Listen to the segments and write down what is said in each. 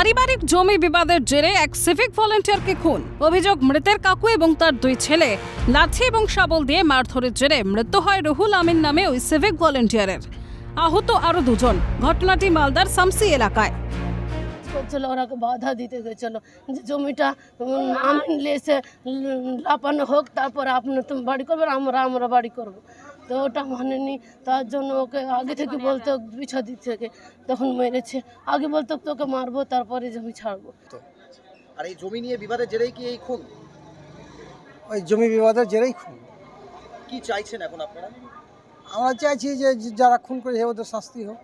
পারিবারিক জমি বিবাদের জেরে এক সিভিক ভলেন্টিয়ারকে খুন। অভিযোগ মৃতের কাকু এবং তার দুই ছেলে। লাঠি এবং শাবল দিয়ে মারধরের জেরে মৃত্যু হয় রুহুল আমিন নামে ওই সিভিক ভলেন্টিয়ারের আহত আরও দুজন। ঘটনাটি মালদার সামসি এলাকায়। করছিল ওরাকে বাধা দিতে গেছিল যে জমিটা লেসে লাপানো হোক, তারপর আপনি তুমি বাড়ি আমরা আমরা বাড়ি করব। তো ওটা মানেনি। তার জন্য ওকে আগে থেকে বলতো বিছা দিক থেকে। তখন মেরেছে। আগে বলতো তোকে মারবো তারপরে জমি ছাড়বো। তো আর এই জমি নিয়ে বিবাদের জেরেই কি এই খুন? ওই জমি বিবাদের জেরেই খুন। কি চাইছেন এখন আপনারা? আমরা চাইছি যে যে যারা খুন করেছে ওদের শাস্তি হোক।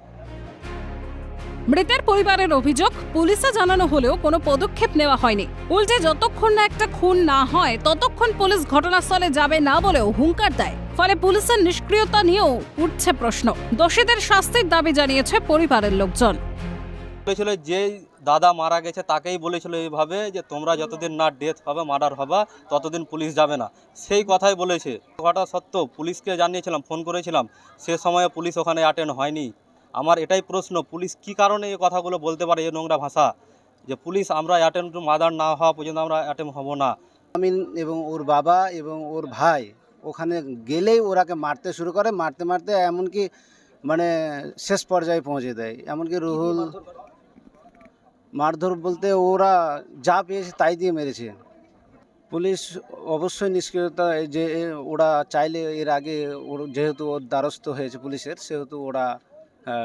মৃতের পরিবারের অভিযোগ পুলিশে জানানো হলেও কোনো পদক্ষেপ নেওয়া হয়নি। উল্টে যতক্ষণ না একটা খুন না হয়, ততক্ষণ পুলিশ ঘটনাস্থলে যাবে না বলেও হুঙ্কার দেয়। ফলে পুলিশের নিষ্ক্রিয়তা নিয়েও উঠছে প্রশ্ন। দোষীদের শাস্তির দাবি জানিয়েছে পরিবারের লোকজন। বলেছিল যে দাদা মারা গেছে তাকেই বলেছিল এইভাবে যে তোমরা যতদিন না ডেথ হবে মার্ডার হবে, ততদিন পুলিশ যাবে না। সেই কথাই বলেছে। ঘটা সত্ত্বেও পুলিশকে জানিয়েছিলাম ফোন করেছিলাম। সে সময়ে পুলিশ ওখানে অ্যাটেন্ড হয়নি। আমার এটাই প্রশ্ন, পুলিশ কি কারণে এই কথাগুলো বলতে পারে এই নোংরা ভাষা? যে পুলিশ আমরা অ্যাটেম্প টু মাদার না হওয়া পর্যন্ত আমরা অ্যাটেন্ড হব না। আমিন এবং ওর বাবা এবং ওর ভাই ওখানে গেলেই ওরাকে মারতে শুরু করে, মারতে মারতে এমনকি মানে শেষ পর্যায়ে পৌঁছে দেয়। এমনকি রুহুল মারধর বলতে ওরা যা পেয়েছে তাই দিয়ে মেরেছে। পুলিশ অবশ্যই নিষ্ক্রিয়তা, যে ওরা চাইলে এর আগে ওর যেহেতু ওর দ্বারস্থ হয়েছে পুলিশের, সেহেতু ওরা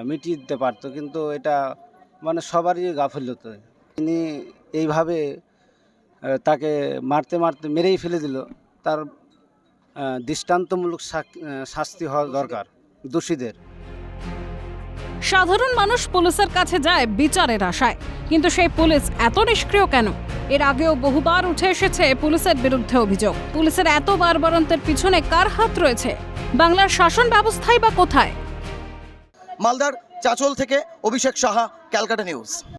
মিটিয়ে দিতে পারতো। কিন্তু এটা মানে সবারই গাফিলত। তিনি এইভাবে তাকে মারতে মারতে মেরেই ফেলে দিল। তার দৃষ্টান্তমূলক শাস্তি হওয়া দরকার দোষীদের। সাধারণ মানুষ পুলিশের কাছে যায় বিচারের আশায়। কিন্তু সেই পুলিশ এত নিষ্ক্রিয় কেন? এর আগেও বহুবার উঠে এসেছে পুলিশের বিরুদ্ধে অভিযোগ। পুলিশের এত বারবারন্তের পিছনে কার হাত রয়েছে? বাংলার শাসন ব্যবস্থাই বা কোথায়? মালদার চাচল থেকে অভিষেক সাহা ক্যালকাটা নিউজ।